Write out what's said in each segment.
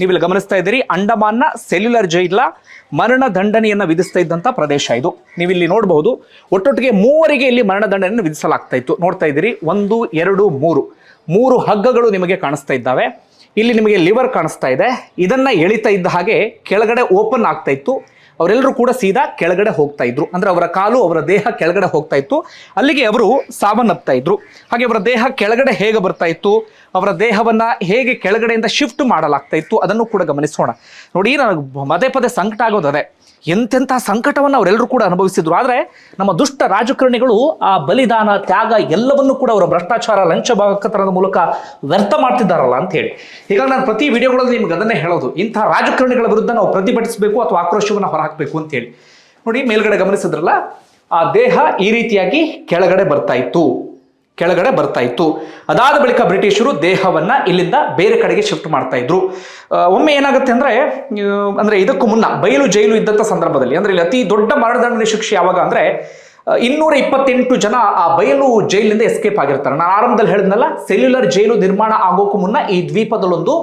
ನೀವಿಲ್ಲಿ ಗಮನಿಸ್ತಾ ಇದ್ದೀರಿ, ಅಂಡಮಾನ್ನ ಸೆಲ್ಯುಲರ್ ಜೈಲ ಮರಣ ದಂಡನೆಯನ್ನು ವಿಧಿಸ್ತಾ ಇದ್ದಂಥ ಪ್ರದೇಶ ಇದು. ನೀವಿಲ್ಲಿ ನೋಡಬಹುದು, ಒಟ್ಟೊಟ್ಟಿಗೆ ಮೂವರಿಗೆ ಇಲ್ಲಿ ಮರಣ ದಂಡನೆಯನ್ನು ವಿಧಿಸಲಾಗ್ತಾ ಇತ್ತು. ನೋಡ್ತಾ ಇದ್ದೀರಿ, ಒಂದು, ಎರಡು, ಮೂರು. ಮೂರು ಹಗ್ಗಗಳು ನಿಮಗೆ ಕಾಣಿಸ್ತಾ ಇದ್ದಾವೆ. ಇಲ್ಲಿ ನಿಮಗೆ ಲಿವರ್ ಕಾಣಿಸ್ತಾ ಇದೆ. ಇದನ್ನು ಎಳಿತಾ ಇದ್ದ ಹಾಗೆ ಕೆಳಗಡೆ ಓಪನ್ ಆಗ್ತಾ ಇತ್ತು. ಅವರೆಲ್ಲರೂ ಕೂಡ ಸೀದಾ ಕೆಳಗಡೆ ಹೋಗ್ತಾ ಇದ್ರು. ಅಂದ್ರೆ ಅವರ ಕಾಲು, ಅವರ ದೇಹ ಕೆಳಗಡೆ ಹೋಗ್ತಾ ಇತ್ತು. ಅಲ್ಲಿಗೆ ಅವರು ಸಾವನ್ನಪ್ತಾ ಇದ್ರು. ಹಾಗೆ ಅವರ ದೇಹ ಕೆಳಗಡೆ ಹೇಗೆ ಬರ್ತಾ ಇತ್ತು? ಅವರ ದೇಹವನ್ನ ಹೇಗೆ ಕೆಳಗಡೆಯಿಂದ ಶಿಫ್ಟ್ ಮಾಡಲಾಗ್ತಾ ಇತ್ತು? ಅದನ್ನು ಕೂಡ ಗಮನಿಸೋಣ. ನೋಡಿ, ನನಗೆ ಪದೇ ಪದೇ ಸಂಕಟ ಆಗೋದು ಎಂತೆಂಥ ಸಂಕಟವನ್ನು ಅವರೆಲ್ಲರೂ ಕೂಡ ಅನುಭವಿಸಿದ್ರು. ಆದರೆ ನಮ್ಮ ದುಷ್ಟ ರಾಜಕಾರಣಿಗಳು ಆ ಬಲಿದಾನ, ತ್ಯಾಗ ಎಲ್ಲವನ್ನೂ ಕೂಡ ಅವರ ಭ್ರಷ್ಟಾಚಾರ ಲಂಚ ಭಾಗಕತನದ ಮೂಲಕ ವ್ಯರ್ಥ ಮಾಡ್ತಿದ್ದಾರಲ್ಲ ಅಂತ ಹೇಳಿ. ಹೀಗಾಗಿ ನಾನು ಪ್ರತಿ ವಿಡಿಯೋಗಳಲ್ಲಿ ನಿಮ್ಗೆ ಅದನ್ನೇ ಹೇಳೋದು. ಇಂಥ ರಾಜಕಾರಣಿಗಳ ವಿರುದ್ಧ ನಾವು ಪ್ರತಿಭಟಿಸಬೇಕು ಅಥವಾ ಆಕ್ರೋಶವನ್ನು ಹೊರಹಾಕಬೇಕು ಅಂತ ಹೇಳಿ. ನೋಡಿ, ಮೇಲ್ಗಡೆ ಗಮನಿಸಿದ್ರಲ್ಲ, ಆ ದೇಹ ಈ ರೀತಿಯಾಗಿ ಕೆಳಗಡೆ ಬರ್ತಾ ಇತ್ತು. ಕೆಳಗಡೆ ಬರ್ತಾ ಇತ್ತು. ಅದಾದ ಬಳಿಕ ಬ್ರಿಟಿಷರು ದೇಹವನ್ನ ಇಲ್ಲಿಂದ ಬೇರೆ ಕಡೆಗೆ ಶಿಫ್ಟ್ ಮಾಡ್ತಾ ಇದ್ರು. ಒಮ್ಮೆ ಏನಾಗುತ್ತೆ ಅಂದ್ರೆ ಅಂದ್ರೆ ಇದಕ್ಕೂ ಮುನ್ನ, ಬಯಲು ಜೈಲು ಇದ್ದಂಥ ಸಂದರ್ಭದಲ್ಲಿ, ಅಂದ್ರೆ ಇಲ್ಲಿ ಅತಿ ದೊಡ್ಡ ಮರಣದಂಡನೆ ಶಿಕ್ಷೆ ಯಾವಾಗ ಅಂದ್ರೆ ಇನ್ನೂರ ಇಪ್ಪತ್ತೆಂಟು ಜನ ಆ ಬಯಲು ಜೈಲಿನಿಂದ ಎಸ್ಕೇಪ್ ಆಗಿರ್ತಾರೆ. ನಾನು ಆರಂಭದಲ್ಲಿ ಹೇಳಿದ್ನಲ್ಲ ಸೆಲ್ಯುಲರ್ ಜೈಲು ನಿರ್ಮಾಣ ಆಗೋಕ್ಕೂ ಮುನ್ನ ಈ ದ್ವೀಪದಲ್ಲೊಂದು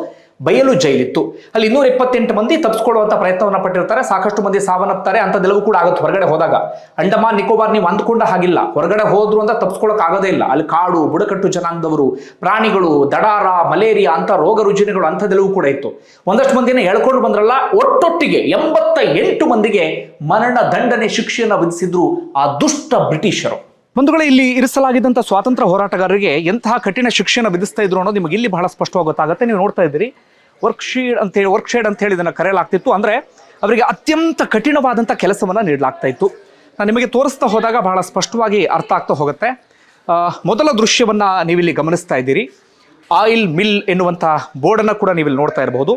ಬಯಲು ಜೈಲಿತ್ತು. ಅಲ್ಲಿ ಇನ್ನೂರ ಇಪ್ಪತ್ತೆಂಟು ಮಂದಿ ತಪ್ಪಿಸ್ಕೊಳ್ಳುವಂತ ಪ್ರಯತ್ನವನ್ನ ಪಟ್ಟಿರ್ತಾರೆ. ಸಾಕಷ್ಟು ಮಂದಿ ಸಾವನ್ನಪ್ತಾರೆ. ಅಂಥದ್ದೆಲ್ಲವೂ ಕೂಡ ಆಗುತ್ತೆ ಹೊರಗಡೆ ಹೋದಾಗ. ಅಂಡಮಾನ್, ನಿಕೋಬಾರ್ ನೀವು ಅಂದ್ಕೊಂಡ ಹಾಗಿಲ್ಲ. ಹೊರಗಡೆ ಹೋದ್ರು ಅಂತ ತಪ್ಪಿಸ್ಕೊಳ್ಳೋಕೆ ಆಗೋದೇ ಇಲ್ಲ. ಅಲ್ಲಿ ಕಾಡು, ಬುಡಕಟ್ಟು ಜನಾಂಗದವರು, ಪ್ರಾಣಿಗಳು, ದಡಾರ, ಮಲೇರಿಯಾ ಅಂತ ರೋಗ ರುಜಿನಗಳು ಅಂಥದ್ದೆಲ್ಲವೂ ಕೂಡ ಇತ್ತು. ಒಂದಷ್ಟು ಮಂದಿನ ಹೇಳ್ಕೊಂಡು ಬಂದ್ರಲ್ಲ, ಒಟ್ಟೊಟ್ಟಿಗೆ ಎಂಬತ್ತ ಎಂಟು ಮಂದಿಗೆ ಮರಣ ದಂಡನೆ ಶಿಕ್ಷೆಯನ್ನು ವಿಧಿಸಿದ್ರು ಆ ದುಷ್ಟ ಬ್ರಿಟಿಷರು. ಬಂಧುಗಳೇ, ಇಲ್ಲಿ ಇರಿಸಲಾಗಿದ್ದಂಥ ಸ್ವಾತಂತ್ರ್ಯ ಹೋರಾಟಗಾರರಿಗೆ ಎಂತಹ ಕಠಿಣ ಶಿಕ್ಷಣ ವಿಧಿಸ್ತಾ ಇದ್ರು ಅನ್ನೋದು ನಿಮಗೆ ಇಲ್ಲಿ ಬಹಳ ಸ್ಪಷ್ಟವಾಗಿ ಗೊತ್ತಾಗುತ್ತೆ. ನೀವು ನೋಡ್ತಾ ಇದ್ದೀರಿ ವರ್ಕ್ ಶೀಡ್ ಅಂತ ಹೇಳಿ ವರ್ಕ್ ಶೇಡ್ ಅಂತ ಹೇಳಿ ಇದನ್ನು ಕರೆಯಲಾಗ್ತಿತ್ತು. ಅಂದ್ರೆ ಅವರಿಗೆ ಅತ್ಯಂತ ಕಠಿಣವಾದಂಥ ಕೆಲಸವನ್ನು ನೀಡಲಾಗ್ತಾ ಇತ್ತು. ನಾನು ನಿಮಗೆ ತೋರಿಸ್ತಾ ಹೋದಾಗ ಬಹಳ ಸ್ಪಷ್ಟವಾಗಿ ಅರ್ಥ ಆಗ್ತಾ ಹೋಗುತ್ತೆ. ಮೊದಲ ದೃಶ್ಯವನ್ನ ನೀವಿಲ್ಲಿ ಗಮನಿಸ್ತಾ ಇದ್ದೀರಿ. ಆಯಿಲ್ ಮಿಲ್ ಎನ್ನುವಂಥ ಬೋರ್ಡನ್ನು ಕೂಡ ನೀವಿಲ್ಲಿ ನೋಡ್ತಾ ಇರಬಹುದು.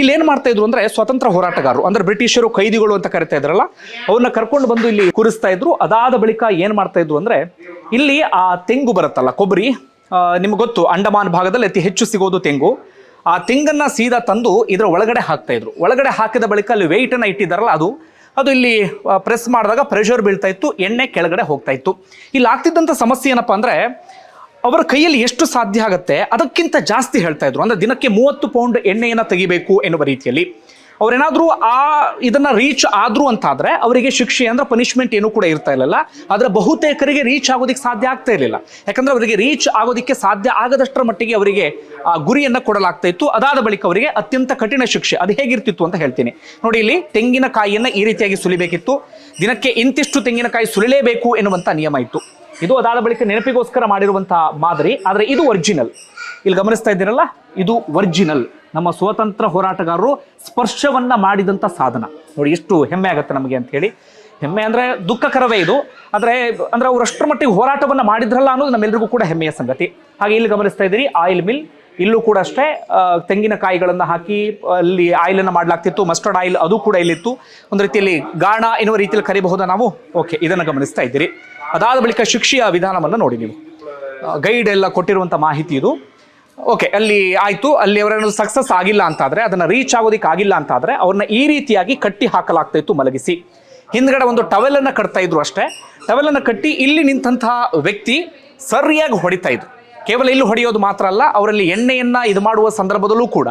ಇಲ್ಲಿ ಏನು ಮಾಡ್ತಾ ಇದ್ರು ಅಂದ್ರೆ ಸ್ವತಂತ್ರ ಹೋರಾಟಗಾರರು, ಅಂದ್ರೆ ಬ್ರಿಟಿಷರು ಕೈದಿಗಳು ಅಂತ ಕರಿತಾ ಇದ್ರಲ್ಲ, ಅವ್ರನ್ನ ಕರ್ಕೊಂಡು ಬಂದು ಇಲ್ಲಿ ಕೂರಿಸ್ತಾ ಇದ್ರು. ಅದಾದ ಬಳಿಕ ಏನು ಮಾಡ್ತಾ ಇದ್ರು ಅಂದ್ರೆ, ಇಲ್ಲಿ ಆ ತೆಂಗು ಬರುತ್ತಲ್ಲ, ಕೊಬ್ಬರಿ ನಿಮ್ಗೆ ಗೊತ್ತು, ಅಂಡಮಾನ್ ಭಾಗದಲ್ಲಿ ಅತಿ ಹೆಚ್ಚು ಸಿಗೋದು ತೆಂಗು. ಆ ತೆಂಗನ್ನ ಸೀದಾ ತಂದು ಇದರ ಒಳಗಡೆ ಹಾಕ್ತಾ ಇದ್ರು. ಒಳಗಡೆ ಹಾಕಿದ ಬಳಿಕ ಅಲ್ಲಿ ಅನ್ನ ಇಟ್ಟಿದ್ದಾರಲ್ಲ ಅದು ಅದು ಇಲ್ಲಿ ಪ್ರೆಸ್ ಮಾಡಿದಾಗ ಪ್ರೆಷರ್ ಬೀಳ್ತಾ ಇತ್ತು, ಎಣ್ಣೆ ಕೆಳಗಡೆ ಹೋಗ್ತಾ ಇತ್ತು. ಇಲ್ಲಿ ಆಗ್ತಿದ್ದಂಥ ಸಮಸ್ಯೆ ಏನಪ್ಪಾ ಅಂದ್ರೆ ಅವರ ಕೈಯಲ್ಲಿ ಎಷ್ಟು ಸಾಧ್ಯ ಆಗುತ್ತೆ? ಅದಕ್ಕಿಂತ ಜಾಸ್ತಿ ಹೇಳ್ತಾ ಇದ್ರು. ಅಂದ್ರೆ ದಿನಕ್ಕೆ ಮೂವತ್ತು ಪೌಂಡ್ ಎಣ್ಣೆಯನ್ನ ತೆಗಿಬೇಕು ಎನ್ನುವ ರೀತಿಯಲ್ಲಿ. ಅವರೇನಾದರೂ ಆ ಇದನ್ನ ರೀಚ್ ಆದ್ರು ಅಂತಾದ್ರೆ ಅವರಿಗೆ ಶಿಕ್ಷೆ ಅಂದ್ರೆ ಪನಿಷ್ಮೆಂಟ್ ಏನು ಕೂಡ ಇರ್ತಾ ಇರಲಿಲ್ಲ ಆದರೆ ಬಹುತೇಕರಿಗೆ ರೀಚ್ ಆಗೋದಕ್ಕೆ ಸಾಧ್ಯ ಆಗ್ತಾ ಇರಲಿಲ್ಲ. ಯಾಕಂದ್ರೆ ಅವರಿಗೆ ರೀಚ್ ಆಗೋದಕ್ಕೆ ಸಾಧ್ಯ ಆಗದಷ್ಟರ ಮಟ್ಟಿಗೆ ಅವರಿಗೆ ಆ ಗುರಿಯನ್ನ ಕೊಡಲಾಗ್ತಾ ಇತ್ತು. ಅದಾದ ಬಳಿಕ ಅವರಿಗೆ ಅತ್ಯಂತ ಕಠಿಣ ಶಿಕ್ಷೆ. ಅದು ಹೇಗಿರ್ತಿತ್ತು ಅಂತ ಹೇಳ್ತೀನಿ. ನೋಡಿ ಇಲ್ಲಿ ತೆಂಗಿನಕಾಯಿಯನ್ನ ಈ ರೀತಿಯಾಗಿ ಸುಲಿಬೇಕಿತ್ತು. ದಿನಕ್ಕೆ ಇಂತಿಷ್ಟು ತೆಂಗಿನಕಾಯಿ ಸುಲಿಲೇಬೇಕು ಎನ್ನುವಂಥ ನಿಯಮ ಇತ್ತು. ಇದು ಅದಾದ ಬಳಿಕ ನೆನಪಿಗೋಸ್ಕರ ಮಾಡಿರುವಂತಹ ಮಾದರಿ, ಆದರೆ ಇದು ಒರಿಜಿನಲ್ ಇಲ್ಲಿ ಗಮನಿಸ್ತಾ ಇದ್ದೀರಲ್ಲ, ಇದು ಒರಿಜಿನಲ್ ನಮ್ಮ ಸ್ವತಂತ್ರ ಹೋರಾಟಗಾರರು ಸ್ಪರ್ಶವನ್ನ ಮಾಡಿದಂಥ ಸಾಧನ. ನೋಡಿ, ಎಷ್ಟು ಹೆಮ್ಮೆ ಆಗುತ್ತೆ ನಮಗೆ ಅಂತ ಹೇಳಿ. ಹೆಮ್ಮೆ ಅಂದ್ರೆ ದುಃಖಕರವೇ ಇದು. ಆದರೆ, ಅಂದ್ರೆ ಅವರಷ್ಟರ ಮಟ್ಟಿಗೆ ಹೋರಾಟವನ್ನ ಮಾಡಿದ್ರಲ್ಲ ಅನ್ನೋದು ನಮ್ಮೆಲ್ಲರಿಗೂ ಕೂಡ ಹೆಮ್ಮೆಯ ಸಂಗತಿ. ಹಾಗೆ ಇಲ್ಲಿ ಗಮನಿಸ್ತಾ ಇದ್ದೀರಿ ಆಯಿಲ್ ಮಿಲ್ ಇಲ್ಲೂ ಕೂಡ ಅಷ್ಟೇ ತೆಂಗಿನಕಾಯಿಗಳನ್ನು ಹಾಕಿ, ಅಲ್ಲಿ ಆಯಿಲ್ ಅನ್ನ ಮಾಡ್ಲಾಗ್ತಿತ್ತು ಮಸ್ಟರ್ಡ್ ಆಯಿಲ್ ಅದು ಕೂಡ ಇಲ್ಲಿತ್ತು. ಒಂದು ರೀತಿಯಲ್ಲಿ ಗಾಣ ಎನ್ನುವ ರೀತಿಯಲ್ಲಿ ಕರಿಬಹುದಾ ನಾವು? ಓಕೆ ಇದನ್ನ ಗಮನಿಸ್ತಾ ಇದ್ದೀರಿ. ಅದಾದ ಬಳಿಕ ಶಿಕ್ಷೆಯ ವಿಧಾನವನ್ನು ನೋಡಿ ನೀವು. ಗೈಡ್ ಎಲ್ಲ ಕೊಟ್ಟಿರುವಂಥ ಮಾಹಿತಿ ಇದು. ಓಕೆ ಅಲ್ಲಿ ಆಯಿತು. ಅಲ್ಲಿ ಅವರನ್ನು ಸಕ್ಸಸ್ ಆಗಿಲ್ಲ ಅಂತಾದರೆ, ಅದನ್ನ ರೀಚ್ ಆಗೋದಿಕ್ಕೆ ಆಗಿಲ್ಲ ಅಂತಾದರೆ, ಅವ್ರನ್ನ ಈ ರೀತಿಯಾಗಿ ಕಟ್ಟಿ ಹಾಕಲಾಗ್ತಾ ಇತ್ತು ಮಲಗಿಸಿ. ಹಿಂದ್ಗಡೆ ಒಂದು ಟವೆಲನ್ನು ಕಟ್ತಾ ಇದ್ರು ಅಷ್ಟೇ. ಟವೆಲನ್ನು ಕಟ್ಟಿ ಇಲ್ಲಿ ನಿಂತಹ ವ್ಯಕ್ತಿ ಸರಿಯಾಗಿ ಹೊಡಿತಾ ಇದ್ರು. ಕೇವಲ ಇಲ್ಲಿ ಹೊಡೆಯೋದು ಮಾತ್ರ ಅಲ್ಲ, ಅವರಲ್ಲಿ ಎಣ್ಣೆಯನ್ನ ಇದು ಮಾಡುವ ಸಂದರ್ಭದಲ್ಲೂ ಕೂಡ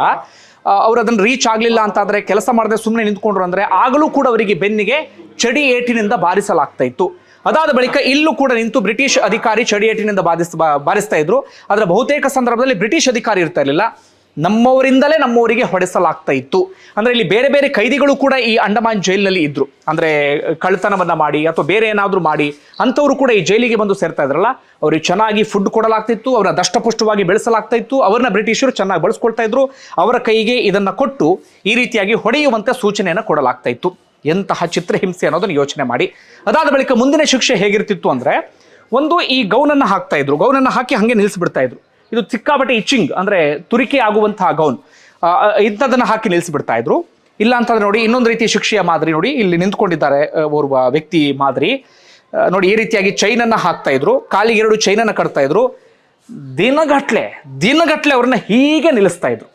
ಅವ್ರು ಅದನ್ನು ರೀಚ್ ಆಗಲಿಲ್ಲ ಅಂತಾದ್ರೆ ಕೆಲಸ ಮಾಡದೆ ಸುಮ್ಮನೆ ನಿಂತ್ಕೊಂಡ್ರು ಅಂದ್ರೆ ಆಗಲೂ ಕೂಡ ಅವರಿಗೆ ಬೆನ್ನಿಗೆ ಚಡಿ ಏಟಿನಿಂದ ಬಾರಿಸಲಾಗ್ತಾ ಇತ್ತು. ಅದಾದ ಬಳಿಕ ಇಲ್ಲೂ ಕೂಡ ನಿಂತು ಬ್ರಿಟಿಷ್ ಅಧಿಕಾರಿ ಚಡಿಯೇಟಿನಿಂದ ಬಾಧಿಸ್ ಬಾರಿಸ್ತಾ ಇದ್ರು. ಅದರ ಬಹುತೇಕ ಸಂದರ್ಭದಲ್ಲಿ ಬ್ರಿಟಿಷ್ ಅಧಿಕಾರಿ ಇರ್ತಾ ಇರಲಿಲ್ಲ. ನಮ್ಮವರಿಂದಲೇ ನಮ್ಮವರಿಗೆ ಹೊಡೆಸಲಾಗ್ತಾ ಇತ್ತು. ಅಂದ್ರೆ ಇಲ್ಲಿ ಬೇರೆ ಬೇರೆ ಕೈದಿಗಳು ಕೂಡ ಈ ಅಂಡಮಾನ್ ಜೈಲಿನಲ್ಲಿ ಇದ್ದರು ಅಂದರೆ ಕಳ್ತನವನ್ನ ಮಾಡಿ ಅಥವಾ ಬೇರೆ ಏನಾದರೂ ಮಾಡಿ ಅಂಥವರು ಕೂಡ ಈ ಜೈಲಿಗೆ ಬಂದು ಸೇರ್ತಾ ಇದ್ರಲ್ಲ, ಅವ್ರಿಗೆ ಚೆನ್ನಾಗಿ ಫುಡ್ ಕೊಡಲಾಗ್ತಿತ್ತು ಅವರ ದಷ್ಟಪುಷ್ಟವಾಗಿ ಬೆಳೆಸಲಾಗ್ತಾ ಇತ್ತು, ಅವ್ರನ್ನ ಬ್ರಿಟಿಷರು ಚೆನ್ನಾಗಿ ಬಳಸ್ಕೊಳ್ತಾ ಇದ್ರು, ಅವರ ಕೈಗೆ ಇದನ್ನು ಕೊಟ್ಟು ಈ ರೀತಿಯಾಗಿ ಹೊಡೆಯುವಂತೆ ಸೂಚನೆಯನ್ನು ಕೊಡಲಾಗ್ತಾ ಇತ್ತು. ಎಂತಹ ಚಿತ್ರಹಿಂಸೆ ಅನ್ನೋದನ್ನು ಯೋಚನೆ ಮಾಡಿ. ಅದಾದ ಬಳಿಕ ಮುಂದಿನ ಶಿಕ್ಷೆ ಹೇಗಿರ್ತಿತ್ತು ಅಂದರೆ, ಒಂದು ಈ ಗೌನನ್ನು ಹಾಕ್ತಾ ಇದ್ರು. ಗೌನನ್ನು ಹಾಕಿ ಹಾಗೆ ನಿಲ್ಲಿಸ್ಬಿಡ್ತಾ ಇದ್ರು. ಇದು ಸಿಕ್ಕಾಬಟ್ಟೆ ಇಚ್ಚಿಂಗ್ ಅಂದ್ರೆ ತುರಿಕೆ ಆಗುವಂತಹ ಗೌನ್ ಇಂಥದನ್ನ ಹಾಕಿ ನಿಲ್ಲಿಸಿಬಿಡ್ತಾ ಇದ್ರು. ಇಲ್ಲ ಅಂತಂದ್ರೆ ನೋಡಿ, ಇನ್ನೊಂದು ರೀತಿ ಶಿಕ್ಷೆಯ ಮಾದರಿ ನೋಡಿ, ಇಲ್ಲಿ ನಿಂತ್ಕೊಂಡಿದ್ದಾರೆ ಓರ್ವ ವ್ಯಕ್ತಿ ಮಾದರಿ. ನೋಡಿ, ಈ ರೀತಿಯಾಗಿ ಚೈನನ್ನು ಹಾಕ್ತಾ ಇದ್ರು. ಕಾಲಿಗೆ ಎರಡು ಚೈನನ್ನು ಕಟ್ತಾ ಇದ್ರು. ದಿನಗಟ್ಲೆ ದಿನಗಟ್ಲೆ ಅವ್ರನ್ನ ಹೀಗೆ ನಿಲ್ಲಿಸ್ತಾ ಇದ್ರು.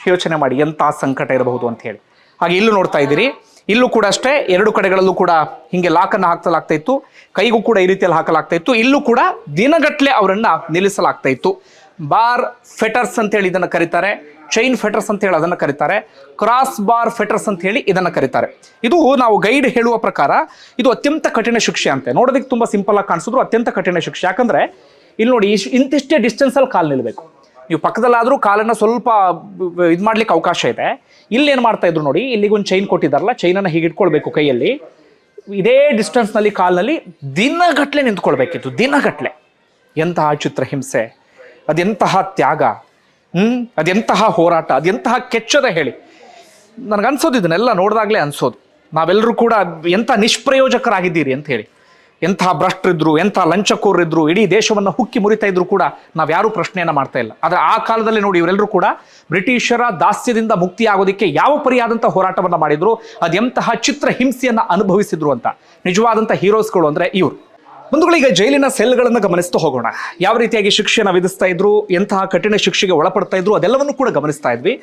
ಯೋಚನೆ ಮಾಡಿ, ಎಂಥ ಸಂಕಟ ಇರಬಹುದು ಅಂತ ಹೇಳಿ. ಹಾಗೆ ಇಲ್ಲೂ ನೋಡ್ತಾ ಇದ್ದೀರಿ. ಇಲ್ಲೂ ಕೂಡ ಅಷ್ಟೇ, ಎರಡು ಕಡೆಗಳಲ್ಲೂ ಕೂಡ ಹಿಂಗೆ ಲಾಕನ್ನು ಹಾಕಲಾಗ್ತಾ ಇತ್ತು. ಕೈಗೂ ಕೂಡ ಈ ರೀತಿಯಲ್ಲಿ ಹಾಕಲಾಗ್ತಾ ಇತ್ತು. ಇಲ್ಲೂ ಕೂಡ ದಿನಗಟ್ಟಲೆ ಅವರನ್ನ ನಿಲ್ಲಿಸಲಾಗ್ತಾ ಇತ್ತು. ಬಾರ್ ಫೆಟರ್ಸ್ ಅಂತ ಹೇಳಿ ಇದನ್ನ ಕರೀತಾರೆ. ಚೈನ್ ಫೆಟರ್ಸ್ ಅಂತ ಹೇಳಿ ಅದನ್ನು ಕರೀತಾರೆ. ಕ್ರಾಸ್ ಬಾರ್ ಫೆಟರ್ಸ್ ಅಂತ ಹೇಳಿ ಇದನ್ನು ಕರೀತಾರೆ. ಇದು ನಾವು ಗೈಡ್ ಹೇಳುವ ಪ್ರಕಾರ ಇದು ಅತ್ಯಂತ ಕಠಿಣ ಶಿಕ್ಷೆ ಅಂತೆ. ನೋಡೋದಕ್ಕೆ ತುಂಬ ಸಿಂಪಲ್ ಆಗಿ ಕಾಣಿಸಿದ್ರು ಅತ್ಯಂತ ಕಠಿಣ ಶಿಕ್ಷೆ. ಯಾಕಂದ್ರೆ, ಇಲ್ಲಿ ನೋಡಿ ಇಂತಿಷ್ಟೇ ಡಿಸ್ಟೆನ್ಸಲ್ಲಿ ಕಾಲು ನಿಲ್ಲಬೇಕು ನೀವು ಪಕ್ಕದಲ್ಲಾದರೂ ಕಾಲನ್ನು ಸ್ವಲ್ಪ ಇದು ಮಾಡ್ಲಿಕ್ಕೆ ಅವಕಾಶ ಇದೆ. ಇಲ್ಲಿ ಏನು ಮಾಡ್ತಾ ಇದ್ರು ನೋಡಿ ಇಲ್ಲಿಗೊಂದು ಚೈನ್ ಕೊಟ್ಟಿದ್ದಾರಲ್ಲ ಚೈನನ್ನು ಹೀಗೆ ಇಟ್ಕೊಳ್ಬೇಕು ಕೈಯಲ್ಲಿ. ಇದೇ ಡಿಸ್ಟೆನ್ಸ್ನಲ್ಲಿ ಕಾಲಿನಲ್ಲಿ ದಿನಗಟ್ಲೆ ನಿಂತ್ಕೊಳ್ಬೇಕಿತ್ತು, ದಿನಗಟ್ಲೆ. ಎಂತಹ ಚಿತ್ರಹಿಂಸೆ ಅದೆಂತಹ ತ್ಯಾಗ ಹ್ಞೂ ಅದೆಂತಹ ಹೋರಾಟ, ಅದೆಂತಹ ಕೆಚ್ಚದ ಹೇಳಿ. ನನಗನ್ಸೋದು ಇದನ್ನೆಲ್ಲ ನೋಡಿದಾಗಲೇ ಅನ್ಸೋದು. ನಾವೆಲ್ಲರೂ ಕೂಡ ಎಂಥ ನಿಷ್ಪ್ರಯೋಜಕರಾಗಿದ್ದೀರಿ ಅಂತ ಹೇಳಿ. ಎಂತಹ ಭ್ರಷ್ಟರಿದ್ರು, ಎಂಥ ಲಂಚಕೋರಿದ್ರು ಇಡೀ ದೇಶವನ್ನು ಹುಕ್ಕಿ ಮುರಿತಾ ಇದ್ರು ಕೂಡ ನಾವ್ಯಾರೂ ಪ್ರಶ್ನೆಯನ್ನ ಮಾಡ್ತಾ ಇಲ್ಲ. ಆದರೆ ಆ ಕಾಲದಲ್ಲಿ ನೋಡಿ ಇವರೆಲ್ಲರೂ ಕೂಡ ಬ್ರಿಟಿಷರ ದಾಸ್ಯದಿಂದ ಮುಕ್ತಿ ಆಗೋದಕ್ಕೆ ಯಾವ ಪರಿಯಾದಂಥ ಹೋರಾಟವನ್ನ ಮಾಡಿದ್ರು ಅದೆಂತಹ ಚಿತ್ರ ಹಿಂಸೆಯನ್ನು ಅನುಭವಿಸಿದ್ರು ಅಂತ. ನಿಜವಾದಂಥ ಹೀರೋಸ್ಗಳು ಅಂದ್ರೆ ಇವರು. ಬಂಧುಗಳೀಗ ಜೈಲಿನ ಸೆಲ್ಗಳನ್ನು ಗಮನಿಸ್ತಾ ಹೋಗೋಣ. ಯಾವ ರೀತಿಯಾಗಿ ಶಿಕ್ಷೆಯನ್ನು ವಿಧಿಸ್ತಾ ಇದ್ರು, ಎಂತಹ ಕಠಿಣ ಶಿಕ್ಷೆಗೆ ಒಳಪಡ್ತಾ ಇದ್ರು, ಅದೆಲ್ಲವನ್ನು ಕೂಡ ಗಮನಿಸ್ತಾ ಇದ್ವಿ.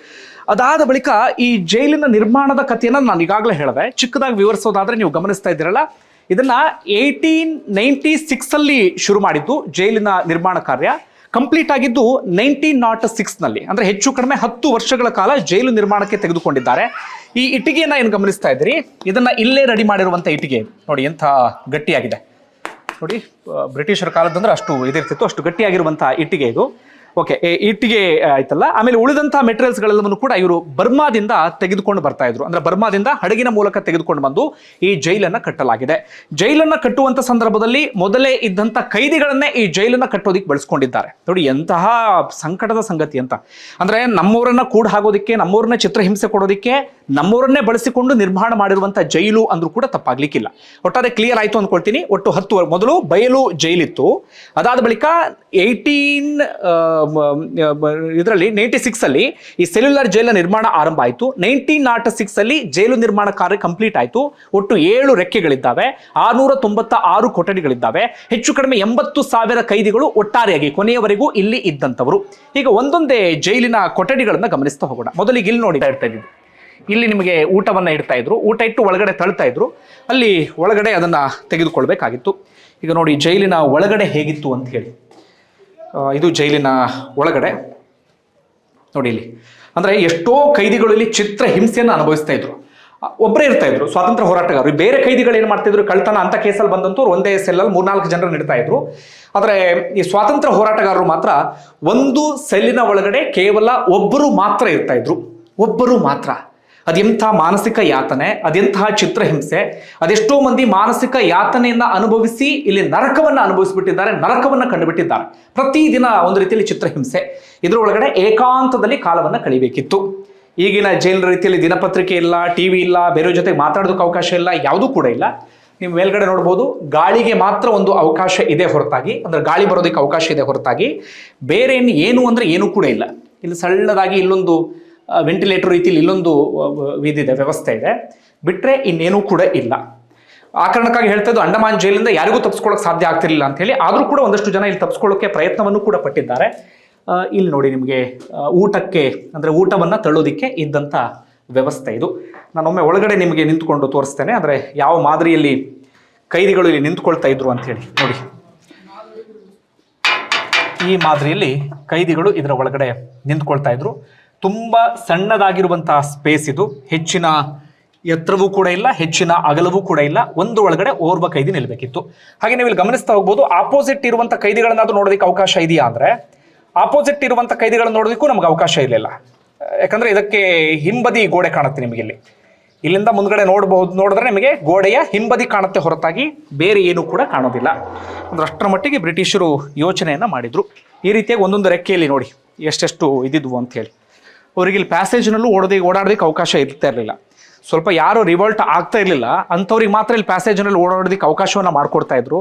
ಅದಾದ ಬಳಿಕ ಈ ಜೈಲಿನ ನಿರ್ಮಾಣದ ಕಥೆಯನ್ನು ನಾನು ಈಗಾಗಲೇ ಹೇಳಿದೆ. ಚಿಕ್ಕದಾಗಿ ವಿವರಿಸೋದಾದ್ರೆ ನೀವು ಗಮನಿಸ್ತಾ ಇದ್ದೀರಲ್ಲ ಇದನ್ನ ಏಯ್ಟೀನ್ ನೈಂಟಿ ಸಿಕ್ಸ್ ಅಲ್ಲಿ ಶುರು ಮಾಡಿದ್ದು, ಜೈಲಿನ ನಿರ್ಮಾಣ ಕಾರ್ಯ. ಕಂಪ್ಲೀಟ್ ಆಗಿದ್ದು ನೈನ್ಟೀನ್ ನಾಟ್ ಸಿಕ್ಸ್ನಲ್ಲಿ, ಅಂದ್ರೆ ಹೆಚ್ಚು ಕಡಿಮೆ ಹತ್ತು ವರ್ಷಗಳ ಕಾಲ ಜೈಲು ನಿರ್ಮಾಣಕ್ಕೆ ತೆಗೆದುಕೊಂಡಿದ್ದಾರೆ. ಈ ಇಟ್ಟಿಗೆಯನ್ನ ಏನು ಗಮನಿಸ್ತಾ ಇದ್ದೀರಿ? ಇದನ್ನ ಇಲ್ಲೇ ರೆಡಿ ಮಾಡಿರುವಂಥ ಇಟ್ಟಿಗೆ. ನೋಡಿ, ಎಂಥ ಗಟ್ಟಿಯಾಗಿದೆ. ನೋಡಿ ಬ್ರಿಟಿಷರ ಕಾಲದಂದ್ರೆ ಅಷ್ಟು ಇದಿರ್ತಿತ್ತು, ಅಷ್ಟು ಗಟ್ಟಿಯಾಗಿರುವಂಥ ಇಟ್ಟಿಗೆ ಇದು. ಓಕೆ ಇಟ್ಟಿಗೆ ಆಯ್ತಲ್ಲ. ಆಮೇಲೆ ಉಳಿದಂತಹ ಮೆಟೀರಿಯಲ್ಸ್ಗಳೆಲ್ಲವನ್ನು ಕೂಡ ಇವರು ಬರ್ಮಾದಿಂದ ತೆಗೆದುಕೊಂಡು ಬರ್ತಾ ಇದ್ರು. ಅಂದ್ರೆ ಬರ್ಮಾದಿಂದ ಹಡಗಿನ ಮೂಲಕ ತೆಗೆದುಕೊಂಡು ಬಂದು ಈ ಜೈಲನ್ನ ಕಟ್ಟಲಾಗಿದೆ. ಜೈಲನ್ನ ಕಟ್ಟುವಂತ ಸಂದರ್ಭದಲ್ಲಿ ಮೊದಲೇ ಇದ್ದಂತ ಕೈದಿಗಳನ್ನೇ ಈ ಜೈಲನ್ನ ಕಟ್ಟೋದಿಕ್ಕೆ ಬಳಸ್ಕೊಂಡಿದ್ದಾರೆ. ನೋಡಿ, ಎಂತಹ ಸಂಕಟದ ಸಂಗತಿ ಅಂತ. ಅಂದ್ರೆ ನಮ್ಮವರನ್ನ ಕೂಡ ಹಾಕೋದಿಕ್ಕೆ, ನಮ್ಮವ್ರನ್ನ ಚಿತ್ರಹಿಂಸೆ ಕೊಡೋದಿಕ್ಕೆ, ನಮ್ಮವರನ್ನೇ ಬಳಸಿಕೊಂಡು ನಿರ್ಮಾಣ ಮಾಡಿರುವಂತ ಜೈಲು ಅಂದ್ರೂ ಕೂಡ ತಪ್ಪಾಗ್ಲಿಕ್ಕಿಲ್ಲ. ಒಟ್ಟಾರೆ ಕ್ಲಿಯರ್ ಆಯ್ತು ಅಂದ್ಕೊಳ್ತೀನಿ ಒಟ್ಟು ಹತ್ತು, ಮೊದಲು ಬಯಲು ಜೈಲಿತ್ತು. ಅದಾದ ಬಳಿಕ ಏಯ್ಟೀನ್ ಇದರಲ್ಲಿ ನೈಂಟಿ ಸಿಕ್ಸ್ ಅಲ್ಲಿ ಈ ಸೆಲ್ಯುಲರ್ ಜೈಲ ನಿರ್ಮಾಣ ಆರಂಭ ಆಯಿತು. ನೈನ್ಟೀನ್ ನಾಟ್ ಸಿಕ್ಸ್ ಅಲ್ಲಿ ಜೈಲು ನಿರ್ಮಾಣ ಕಾರ್ಯ ಕಂಪ್ಲೀಟ್ ಆಯಿತು. ಒಟ್ಟು ಏಳು ರೆಕ್ಕೆಗಳಿದ್ದಾವೆ. ಆರುನೂರ ತೊಂಬತ್ತ ಆರು ಕೊಠಡಿಗಳಿದ್ದಾವೆ. ಹೆಚ್ಚು ಕಡಿಮೆ ಎಂಬತ್ತು ಸಾವಿರ ಕೈದಿಗಳು ಒಟ್ಟಾರೆಯಾಗಿ ಕೊನೆಯವರೆಗೂ ಇಲ್ಲಿ ಇದ್ದಂಥವರು. ಈಗ ಒಂದೊಂದೇ ಜೈಲಿನ ಕೊಠಡಿಗಳನ್ನು ಗಮನಿಸ್ತಾ ಹೋಗೋಣ. ಮೊದಲಿಗೆ ಇಲ್ಲಿ ನೋಡಿ ಇರ್ತಾ ಇಲ್ಲಿ ನಿಮಗೆ ಊಟವನ್ನ ಇಡ್ತಾ ಇದ್ರು. ಊಟ ಇಟ್ಟು ಒಳಗಡೆ ತಳ್ತಾ ಇದ್ರು. ಅಲ್ಲಿ ಒಳಗಡೆ ಅದನ್ನ ತೆಗೆದುಕೊಳ್ಬೇಕಾಗಿತ್ತು. ಈಗ ನೋಡಿ ಜೈಲಿನ ಒಳಗಡೆ ಹೇಗಿತ್ತು ಅಂತ ಹೇಳಿ. ಇದು ಜೈಲಿನ ಒಳಗಡೆ. ನೋಡಿ ಇಲ್ಲಿ. ಅಂದ್ರೆ ಎಷ್ಟೋ ಕೈದಿಗಳು ಇಲ್ಲಿ ಚಿತ್ರ ಹಿಂಸೆಯನ್ನು ಅನುಭವಿಸ್ತಾ ಇದ್ರು. ಒಬ್ಬರೇ ಇರ್ತಾ ಇದ್ರು, ಸ್ವಾತಂತ್ರ್ಯ ಹೋರಾಟಗಾರರು. ಬೇರೆ ಕೈದಿಗಳು ಏನು ಮಾಡ್ತಿದ್ರು ಕಳ್ತನ ಅಂತ ಕೇಸಲ್ಲಿ ಬಂದಂತವ್ರು ಒಂದೇ ಸೆಲ್ಲಲ್ಲಿ ಮೂರ್ನಾಲ್ಕು ಜನರು ಇಡ್ತಾ ಇದ್ರು. ಆದರೆ ಈ ಸ್ವಾತಂತ್ರ್ಯ ಹೋರಾಟಗಾರರು ಮಾತ್ರ ಒಂದು ಸೆಲ್ಲಿನ ಒಳಗಡೆ ಕೇವಲ ಒಬ್ಬರು ಮಾತ್ರ ಇರ್ತಾ ಇದ್ರು. ಒಬ್ಬರು ಮಾತ್ರ. ಅದೆಂಥ ಮಾನಸಿಕ ಯಾತನೆ ಅದೆಂತಹ ಚಿತ್ರಹಿಂಸೆ, ಅದೆಷ್ಟೋ ಮಂದಿ ಮಾನಸಿಕ ಯಾತನೆಯನ್ನ ಅನುಭವಿಸಿ ಇಲ್ಲಿ ನರಕವನ್ನ ಅನುಭವಿಸಿಬಿಟ್ಟಿದ್ದಾರೆ, ನರಕವನ್ನ ಕಂಡುಬಿಟ್ಟಿದ್ದಾರೆ. ಪ್ರತಿದಿನ ಒಂದು ರೀತಿಯಲ್ಲಿ ಚಿತ್ರಹಿಂಸೆ. ಇದರೊಳಗಡೆ ಏಕಾಂತದಲ್ಲಿ ಕಾಲವನ್ನ ಕಳಿಬೇಕಿತ್ತು. ಈಗಿನ ಜೈಲ್ ರೀತಿಯಲ್ಲಿ ದಿನಪತ್ರಿಕೆ ಇಲ್ಲ ಟಿವಿ ಇಲ್ಲ, ಬೇರೆ ಜೊತೆ ಮಾತಾಡೋದಕ್ಕೆ ಅವಕಾಶ ಇಲ್ಲ, ಯಾವುದೂ ಕೂಡ ಇಲ್ಲ. ನೀವು ಮೇಲ್ಗಡೆ ನೋಡ್ಬೋದು, ಗಾಳಿಗೆ ಮಾತ್ರ ಒಂದು ಅವಕಾಶ ಇದೆ ಹೊರತಾಗಿ, ಅಂದ್ರೆ ಗಾಳಿ ಬರೋದಕ್ಕೆ ಅವಕಾಶ ಇದೆ ಹೊರತಾಗಿ, ಬೇರೆ ಏನು ಅಂದ್ರೆ ಏನೂ ಕೂಡ ಇಲ್ಲ. ಇಲ್ಲಿ ಸಣ್ಣದಾಗಿ ಇಲ್ಲೊಂದು ವೆಂಟಿಲೇಟರ್ ರೀತಿಯಲ್ಲಿ ಇಲ್ಲೊಂದು ವಿಧಿದೆ, ವ್ಯವಸ್ಥೆ ಇದೆ. ಬಿಟ್ರೆ ಇನ್ನೇನೂ ಕೂಡ ಇಲ್ಲ. ಆ ಕಾರಣಕ್ಕಾಗಿ ಹೇಳ್ತಾ ಇದ್ದು ಅಂಡಮಾನ್ ಜೈಲಿಂದ ಯಾರಿಗೂ ತಪ್ಪಿಸ್ಕೊಳ್ಳೋಕೆ ಸಾಧ್ಯ ಆಗ್ತಿರ್ಲಿಲ್ಲ ಅಂತ ಹೇಳಿ ಆದರೂ ಕೂಡ ಒಂದಷ್ಟು ಜನ ಇಲ್ಲಿ ತಪ್ಪಿಸ್ಕೊಳ್ಳೋಕೆ ಪ್ರಯತ್ನವನ್ನು ಕೂಡ ಪಟ್ಟಿದ್ದಾರೆ. ಇಲ್ಲಿ ನೋಡಿ ನಿಮಗೆ ಊಟಕ್ಕೆ, ಅಂದರೆ ಊಟವನ್ನು ತಳ್ಳೋದಿಕ್ಕೆ ಇದ್ದಂಥ ವ್ಯವಸ್ಥೆ ಇದು. ನಾನೊಮ್ಮೆ ಒಳಗಡೆ ನಿಮಗೆ ನಿಂತ್ಕೊಂಡು ತೋರಿಸ್ತೇನೆ. ಅಂದರೆ ಯಾವ ಮಾದರಿಯಲ್ಲಿ ಕೈದಿಗಳು ಇಲ್ಲಿ ನಿಂತ್ಕೊಳ್ತಾ ಇದ್ರು ಅಂತ ಹೇಳಿ ನೋಡಿ. ಈ ಮಾದರಿಯಲ್ಲಿ ಕೈದಿಗಳು ಇದರ ಒಳಗಡೆ ನಿಂತ್ಕೊಳ್ತಾ ಇದ್ರು. ತುಂಬ ಸಣ್ಣದಾಗಿರುವಂತಹ ಸ್ಪೇಸ್ ಇದು. ಹೆಚ್ಚಿನ ಎತ್ತರವೂ ಕೂಡ ಇಲ್ಲ, ಹೆಚ್ಚಿನ ಅಗಲವೂ ಕೂಡ ಇಲ್ಲ. ಒಂದು ಒಳಗಡೆ ಓರ್ವ ಕೈದಿ ನಿಲ್ಲಬೇಕಿತ್ತು ಹಾಗೆ ನೀವು ಇಲ್ಲಿ ಗಮನಿಸ್ತಾ ಹೋಗ್ಬೋದು ಆಪೋಸಿಟ್ ಇರುವಂತ ಕೈದಿಗಳನ್ನಾದ್ರೂ ನೋಡೋದಕ್ಕೆ ಅವಕಾಶ ಇದೆಯಾ ಅಂದ್ರೆ ಆಪೋಸಿಟ್ ಇರುವಂತ ಕೈದಿಗಳನ್ನ ನೋಡೋದಕ್ಕೂ ನಮ್ಗೆ ಅವಕಾಶ ಇರಲಿಲ್ಲ. ಯಾಕಂದ್ರೆ ಇದಕ್ಕೆ ಹಿಂಬದಿ ಗೋಡೆ ಕಾಣುತ್ತೆ ನಿಮಗೆ ಇಲ್ಲಿ. ಇಲ್ಲಿಂದ ಮುಂದ್ಗಡೆ ನೋಡಬಹುದು ನೋಡಿದ್ರೆ ನಿಮಗೆ ಗೋಡೆಯ ಹಿಂಬದಿ ಕಾಣುತ್ತೆ ಹೊರತಾಗಿ ಬೇರೆ ಏನೂ ಕೂಡ ಕಾಣೋದಿಲ್ಲ. ಅಂದ್ರೆ ಅಷ್ಟರ ಮಟ್ಟಿಗೆ ಬ್ರಿಟಿಷರು ಯೋಚನೆಯನ್ನು ಮಾಡಿದ್ರು. ಈ ರೀತಿಯಾಗಿ ಒಂದೊಂದು ರೆಕ್ಕೆಯಲ್ಲಿ ನೋಡಿ, ಎಷ್ಟೆಷ್ಟು ಇದಿದ್ವು ಅಂತ ಹೇಳಿ. ಅವರಿಗೆ ಇಲ್ಲಿ ಪ್ಯಾಸೇಜ್ನಲ್ಲೂ ಓಡೋದಿ ಓಡಾಡೋದಕ್ಕೆ ಅವಕಾಶ ಇರ್ತಾ ಇರಲಿಲ್ಲ. ಸ್ವಲ್ಪ ಯಾರು ರಿವೋಲ್ಟ್ ಆಗ್ತಾ ಇರಲಿಲ್ಲ, ಅಂಥವ್ರಿಗೆ ಮಾತ್ರ ಇಲ್ಲಿ ಪ್ಯಾಸೇಜ್ನಲ್ಲಿ ಓಡಾಡೋದಕ್ಕೆ ಅವಕಾಶವನ್ನು ಮಾಡಿಕೊಡ್ತಾ ಇದ್ರು.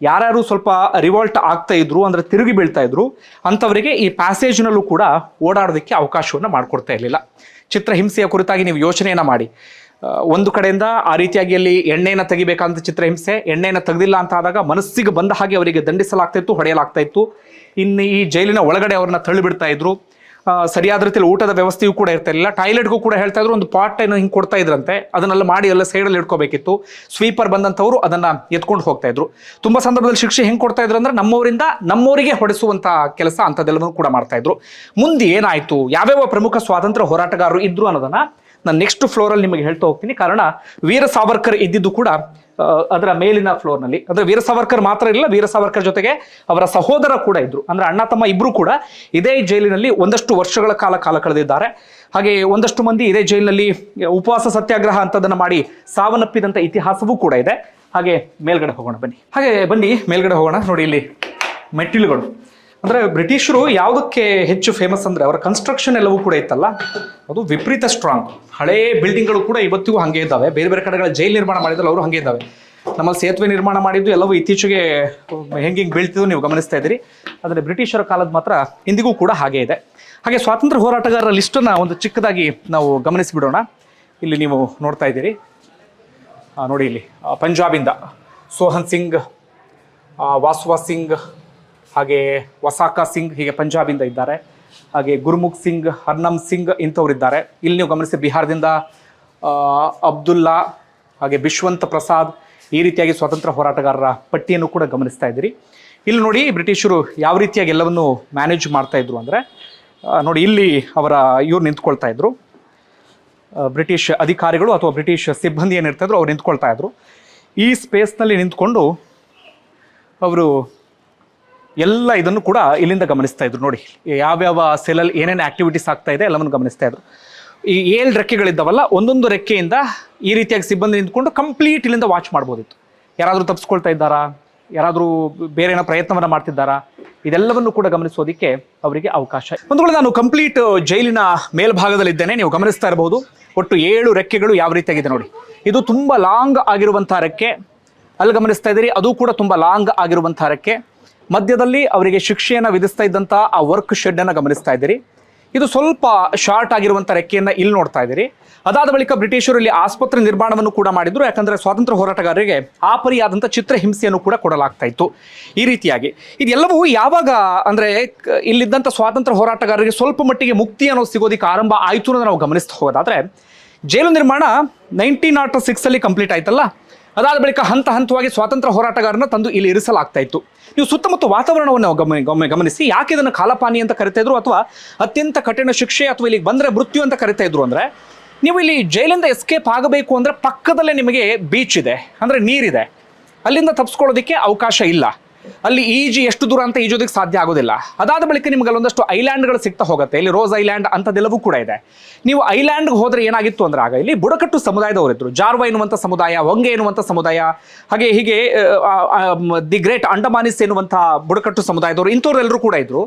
ಯಾರ್ಯಾರು ಸ್ವಲ್ಪ ರಿವೋಲ್ಟ್ ಆಗ್ತಾ ಇದ್ರು, ಅಂದ್ರೆ ತಿರುಗಿ ಬೀಳ್ತಾ ಇದ್ರು, ಅಂಥವರಿಗೆ ಈ ಪ್ಯಾಸೇಜ್ನಲ್ಲೂ ಕೂಡ ಓಡಾಡೋದಕ್ಕೆ ಅವಕಾಶವನ್ನು ಮಾಡಿಕೊಡ್ತಾ ಇರಲಿಲ್ಲ. ಚಿತ್ರಹಿಂಸೆಯ ಕುರಿತಾಗಿ ನೀವು ಯೋಚನೆಯನ್ನು ಮಾಡಿ. ಒಂದು ಕಡೆಯಿಂದ ಆ ರೀತಿಯಾಗಿ ಅಲ್ಲಿ ಎಣ್ಣೆಯನ್ನು ತೆಗಿಬೇಕಂತ ಚಿತ್ರಹಿಂಸೆ ಎಣ್ಣೆಯನ್ನು ತೆಗೆದಿಲ್ಲ ಅಂತ ಆದಾಗ ಮನಸ್ಸಿಗೆ ಬಂದ ಹಾಗೆ ಅವರಿಗೆ ದಂಡಿಸಲಾಗ್ತಾ ಇತ್ತು, ಹೊಡೆಯಲಾಗ್ತಾ ಇತ್ತು. ಇನ್ನು ಈ ಜೈಲಿನ ಒಳಗಡೆ ಅವ್ರನ್ನ ತಳ್ಳಿಬಿಡ್ತಾ ಇದ್ರು. ಸರಿಯಾದ ರೀತಿಯಲ್ಲಿ ಊಟದ ವ್ಯವಸ್ಥೆಯೂ ಕೂಡ ಇರ್ತಾ ಇರಲಿಲ್ಲ ಟಾಯ್ಲೆಟ್ಗೂ ಕೂಡ ಹೇಳ್ತಾ ಇದ್ರು, ಒಂದು ಪಾಟ್ ಏನೋ ಹಿಂಗೆ ಕೊಡ್ತಾ ಇದ್ರಂತೆ. ಅದನ್ನೆಲ್ಲ ಮಾಡಿ ಎಲ್ಲ ಸೈಡಲ್ಲಿ ಇಟ್ಕೋಬೇಕಿತ್ತು. ಸ್ವೀಪರ್ ಬಂದಂಥವ್ರು ಅದನ್ನ ಎತ್ಕೊಂಡು ಹೋಗ್ತಾ ಇದ್ರು. ತುಂಬಾ ಸಂದರ್ಭದಲ್ಲಿ ಶಿಕ್ಷೆ ಹೆಂಗೆ ಕೊಡ್ತಾ ಇದ್ರು ಅಂದ್ರೆ ನಮ್ಮವರಿಂದ ನಮ್ಮವರಿಗೆ ಹೊಡೆಸುವಂಥ ಕೆಲಸ ಅಂಥದ್ದೆಲ್ಲವನ್ನು ಕೂಡ ಮಾಡ್ತಾ ಇದ್ರು. ಮುಂದೆ ಏನಾಯ್ತು? ಯಾವ್ಯಾವ ಪ್ರಮುಖ ಸ್ವಾತಂತ್ರ್ಯ ಹೋರಾಟಗಾರರು ಇದ್ರು ಅನ್ನೋದನ್ನ ನಾನು ನೆಕ್ಸ್ಟ್ ಫ್ಲೋರಲ್ಲಿ ನಿಮಗೆ ಹೇಳ್ತಾ ಹೋಗ್ತೀನಿ. ಕಾರಣ, ವೀರ ಸಾವರ್ಕರ್ ಇದ್ದಿದ್ದು ಕೂಡ ಅದರ ಮೇಲಿನ ಫ್ಲೋರ್ನಲ್ಲಿ ಅಂದ್ರೆ ವೀರ ಸಾವರ್ಕರ್ ಮಾತ್ರ ಇಲ್ಲ ವೀರ ಸಾವರ್ಕರ್ ಜೊತೆಗೆ ಅವರ ಸಹೋದರ ಕೂಡ ಇದ್ರು. ಅಂದ್ರೆ ಅಣ್ಣ, ತಮ್ಮ ಇಬ್ಬರು ಕೂಡ ಇದೇ ಜೈಲಿನಲ್ಲಿ ಒಂದಷ್ಟು ವರ್ಷಗಳ ಕಾಲ ಕಾಲ ಕಳೆದಿದ್ದಾರೆ. ಹಾಗೆ ಒಂದಷ್ಟು ಮಂದಿ ಇದೇ ಜೈಲಿನಲ್ಲಿ ಉಪವಾಸ ಸತ್ಯಾಗ್ರಹ ಅಂತದನ್ನ ಮಾಡಿ ಸಾವನ್ನಪ್ಪಿದಂಥ ಇತಿಹಾಸವೂ ಕೂಡ ಇದೆ. ಹಾಗೆ ಮೇಲ್ಗಡೆ ಹೋಗೋಣ ಬನ್ನಿ. ಹಾಗೆ ಬನ್ನಿ, ಮೇಲ್ಗಡೆ ಹೋಗೋಣ. ನೋಡಿ ಇಲ್ಲಿ ಮೆಟ್ಟಿಲುಗಳು. ಅಂದ್ರೆ ಬ್ರಿಟಿಷರು ಯಾವುದಕ್ಕೆ ಹೆಚ್ಚು ಫೇಮಸ್ ಅಂದ್ರೆ ಅವರ ಕನ್ಸ್ಟ್ರಕ್ಷನ್ ಎಲ್ಲವೂ ಕೂಡ ಇತ್ತಲ್ಲ? ಅದು ವಿಪರೀತ ಸ್ಟ್ರಾಂಗ್ ಹಳೇ ಬಿಲ್ಡಿಂಗ್ಗಳು ಕೂಡ ಇವತ್ತಿಗೂ ಹಂಗೆ ಇದ್ದಾವೆ. ಬೇರೆ ಬೇರೆ ಕಡೆಗಳ ಜೈಲ್ ನಿರ್ಮಾಣ ಮಾಡಿದ್ರು ಅವರು ಹಂಗೆ ಇದ್ದಾವೆ. ನಮ್ಮಲ್ಲಿ ಸೇತುವೆ ನಿರ್ಮಾಣ ಮಾಡಿದ್ದು ಎಲ್ಲವೂ ಇತ್ತೀಚೆಗೆ ಹೆಂಗೆ ಹಿಂಗೆ ಬೀಳ್ತಿದ್ದು ನೀವು ಗಮನಿಸ್ತಾ ಇದ್ದೀರಿ. ಆದರೆ ಬ್ರಿಟಿಷರ ಕಾಲದ ಮಾತ್ರ ಇಂದಿಗೂ ಕೂಡ ಹಾಗೆ ಇದೆ. ಹಾಗೆ ಸ್ವಾತಂತ್ರ್ಯ ಹೋರಾಟಗಾರರ ಲಿಸ್ಟನ್ನು ಒಂದು ಚಿಕ್ಕದಾಗಿ ನಾವು ಗಮನಿಸಿಬಿಡೋಣ. ಇಲ್ಲಿ ನೀವು ನೋಡ್ತಾ ಇದ್ದೀರಿ. ನೋಡಿ ಇಲ್ಲಿ ಪಂಜಾಬಿಂದ ಸೋಹನ್ ಸಿಂಗ್ ವಾಸ್ವಾ ಸಿಂಗ್ ಹಾಗೆ ವಸಾಕ ಸಿಂಗ್ ಹೀಗೆ ಪಂಜಾಬಿಂದ ಇದ್ದಾರೆ. ಹಾಗೆ ಗುರುಮುಖ್ ಸಿಂಗ್, ಹರ್ನಮ್ ಸಿಂಗ್ ಇಂಥವರಿದ್ದಾರೆ. ಇಲ್ಲಿ ನೀವು ಗಮನಿಸಿ ಬಿಹಾರದಿಂದ ಅಬ್ದುಲ್ಲಾ, ಹಾಗೆ ಬಿಶ್ವಂತ ಪ್ರಸಾದ್ ಈ ರೀತಿಯಾಗಿ ಸ್ವಾತಂತ್ರ್ಯ ಹೋರಾಟಗಾರರ ಪಟ್ಟಿಯನ್ನು ಕೂಡ ಗಮನಿಸ್ತಾ ಇದ್ದೀರಿ. ಇಲ್ಲಿ ನೋಡಿ ಬ್ರಿಟಿಷರು ಯಾವ ರೀತಿಯಾಗಿ ಎಲ್ಲವನ್ನು ಮ್ಯಾನೇಜ್ ಮಾಡ್ತಾ ಇದ್ರು ಅಂದರೆ ನೋಡಿ ಇಲ್ಲಿ ಅವರ, ಇವ್ರು ನಿಂತ್ಕೊಳ್ತಾ ಇದ್ರು. ಬ್ರಿಟಿಷ್ ಅಧಿಕಾರಿಗಳು ಅಥವಾ ಬ್ರಿಟಿಷ್ ಸಿಬ್ಬಂದಿ ಏನಿರ್ತಾ ಇದ್ರು, ಅವ್ರು ನಿಂತ್ಕೊಳ್ತಾ ಇದ್ರು. ಈ ಸ್ಪೇಸ್ನಲ್ಲಿ ನಿಂತ್ಕೊಂಡು ಅವರು ಎಲ್ಲ ಇದನ್ನು ಕೂಡ ಇಲ್ಲಿಂದ ಗಮನಿಸ್ತಾ ಇದ್ರು. ನೋಡಿ, ಯಾವ್ಯಾವ ಸೆಲಲ್ಲಿ ಏನೇನು ಆಕ್ಟಿವಿಟೀಸ್ ಆಗ್ತಾ ಇದೆ ಎಲ್ಲವನ್ನು ಗಮನಿಸ್ತಾ ಇದ್ರು. ಈ ಏಳು ರೆಕ್ಕೆಗಳಿದ್ದಾವಲ್ಲ, ಒಂದೊಂದು ರೆಕ್ಕೆಯಿಂದ ಈ ರೀತಿಯಾಗಿ ಸಿಬ್ಬಂದಿ ನಿಂತ್ಕೊಂಡು ಕಂಪ್ಲೀಟ್ ಇಲ್ಲಿಂದ ವಾಚ್ ಮಾಡ್ಬೋದಿತ್ತು. ಯಾರಾದರೂ ತಪ್ಪಿಸ್ಕೊಳ್ತಾ ಇದ್ದಾರಾ? ಯಾರಾದರೂ ಬೇರೆ ಏನೋ ಪ್ರಯತ್ನವನ್ನು ಮಾಡ್ತಿದ್ದಾರಾ? ಇದೆಲ್ಲವನ್ನು ಕೂಡ ಗಮನಿಸೋದಕ್ಕೆ ಅವರಿಗೆ ಅವಕಾಶ. ಒಂದು ವೇಳೆ ನಾನು ಕಂಪ್ಲೀಟ್ ಜೈಲಿನ ಮೇಲ್ಭಾಗದಲ್ಲಿದ್ದೇನೆ. ನೀವು ಗಮನಿಸ್ತಾ ಇರಬಹುದು. ಒಟ್ಟು ಏಳು ರೆಕ್ಕೆಗಳು ಯಾವ ರೀತಿಯಾಗಿದೆ ನೋಡಿ. ಇದು ತುಂಬ ಲಾಂಗ್ ಆಗಿರುವಂಥ ರೆಕ್ಕೆ. ಅಲ್ಲಿ ಗಮನಿಸ್ತಾ ಇದ್ದೀರಿ, ಅದು ಕೂಡ ತುಂಬ ಲಾಂಗ್ ಆಗಿರುವಂಥ ರೆಕ್ಕೆ. ಮಧ್ಯದಲ್ಲಿ ಅವರಿಗೆ ಶಿಕ್ಷೆಯನ್ನು ವಿಧಿಸ್ತಾ ಇದ್ದಂಥ ಆ ವರ್ಕ್ ಶೆಡ್ಡನ್ನು ಗಮನಿಸ್ತಾ ಇದ್ದೀರಿ. ಇದು ಸ್ವಲ್ಪ ಶಾರ್ಟ್ ಆಗಿರುವಂಥ ರೆಕ್ಕೆಯನ್ನು ಇಲ್ಲಿ ನೋಡ್ತಾ ಇದ್ದೀರಿ. ಅದಾದ ಬಳಿಕ ಬ್ರಿಟಿಷರು ಇಲ್ಲಿ ಆಸ್ಪತ್ರೆ ನಿರ್ಮಾಣವನ್ನು ಕೂಡ ಮಾಡಿದ್ರು. ಯಾಕಂದರೆ ಸ್ವಾತಂತ್ರ್ಯ ಹೋರಾಟಗಾರರಿಗೆ ಆಪರಿಯಾದಂಥ ಪರಿಯಾದಂಥ ಚಿತ್ರಹಿಂಸೆಯನ್ನು ಕೂಡ ಕೊಡಲಾಗ್ತಾ ಇತ್ತು ಈ ರೀತಿಯಾಗಿ. ಇದೆಲ್ಲವೂ ಯಾವಾಗ ಅಂದರೆ ಇಲ್ಲಿದ್ದಂಥ ಸ್ವಾತಂತ್ರ್ಯ ಹೋರಾಟಗಾರರಿಗೆ ಸ್ವಲ್ಪ ಮಟ್ಟಿಗೆ ಮುಕ್ತಿ ಅನ್ನೋದು ಸಿಗೋದಿಕ್ಕೆ ಆರಂಭ ಆಯಿತು ಅನ್ನೋದು ನಾವು ಗಮನಿಸ್ತಾ ಹೋಗೋದಾದರೆ, ಜೈಲು ನಿರ್ಮಾಣ ನೈನ್ಟೀನ್ ನಾಟ್ ಸಿಕ್ಸಲ್ಲಿ ಕಂಪ್ಲೀಟ್ ಆಯ್ತಲ್ಲ? ಅದಾದ ಬಳಿಕ ಹಂತ ಹಂತವಾಗಿ ಸ್ವಾತಂತ್ರ್ಯ ಹೋರಾಟಗಾರನ ತಂದು ಇಲ್ಲಿ ಇರಿಸಲಾಗ್ತಾ ಇತ್ತು. ನೀವು ಸುತ್ತಮುತ್ತ ವಾತಾವರಣವನ್ನು ಗಮನ, ಗಮ- ಗಮನಿಸಿ, ಯಾಕೆ ಇದನ್ನು ಕಾಲಪಾನಿ ಅಂತ ಕರಿತಾ ಇದ್ರು ಅಥವಾ ಅತ್ಯಂತ ಕಠಿಣ ಶಿಕ್ಷೆ ಅಥವಾ ಇಲ್ಲಿಗೆ ಬಂದ್ರೆ ಮೃತ್ಯು ಅಂತ ಕರಿತಾ ಇದ್ರು ಅಂದ್ರೆ, ನೀವು ಇಲ್ಲಿ ಜೈಲಿಂದ ಎಸ್ಕೇಪ್ ಆಗಬೇಕು ಅಂದ್ರೆ ಪಕ್ಕದಲ್ಲೇ ನಿಮಗೆ ಬೀಚ್ ಇದೆ, ಅಂದ್ರೆ ನೀರಿದೆ. ಅಲ್ಲಿಂದ ತಪ್ಪಿಸ್ಕೊಳ್ಳೋದಕ್ಕೆ ಅವಕಾಶ ಇಲ್ಲ. ಅಲ್ಲಿ ಈಜಿ ಎಷ್ಟು ದೂರ ಅಂತ ಈಜೋದಕ್ಕೆ ಸಾಧ್ಯ ಆಗೋದಿಲ್ಲ. ಅದಾದ ಬಳಿಕ ನಿಮ್ಗೆ ಅಲ್ಲೊಂದಷ್ಟು ಐಲ್ಯಾಂಡ್ಗಳು ಸಿಗ್ತಾ ಹೋಗುತ್ತೆ. ಇಲ್ಲಿ ರೋಸ್ ಐಲ್ಯಾಂಡ್ ಅಂತದೆಲ್ಲವೂ ಕೂಡ ಇದೆ. ನೀವು ಐಲ್ಯಾಂಡ್ಗೆ ಹೋದರೆ ಏನಾಗಿತ್ತು ಅಂದ್ರೆ ಆಗ ಇಲ್ಲಿ ಬುಡಕಟ್ಟು ಸಮುದಾಯದವರಿದ್ರು. ಜಾರ್ವ ಎನ್ನುವಂಥ ಸಮುದಾಯ, ವಂಗೆ ಎನ್ನುವಂಥ ಸಮುದಾಯ, ಹಾಗೆ ಹೀಗೆ ದಿ ಗ್ರೇಟ್ ಅಂಡಮಾನಿಸ್ ಎನ್ನುವಂಥ ಬುಡಕಟ್ಟು ಸಮುದಾಯದವರು ಇಂಥವ್ರೆಲ್ಲರೂ ಕೂಡ ಇದ್ರು.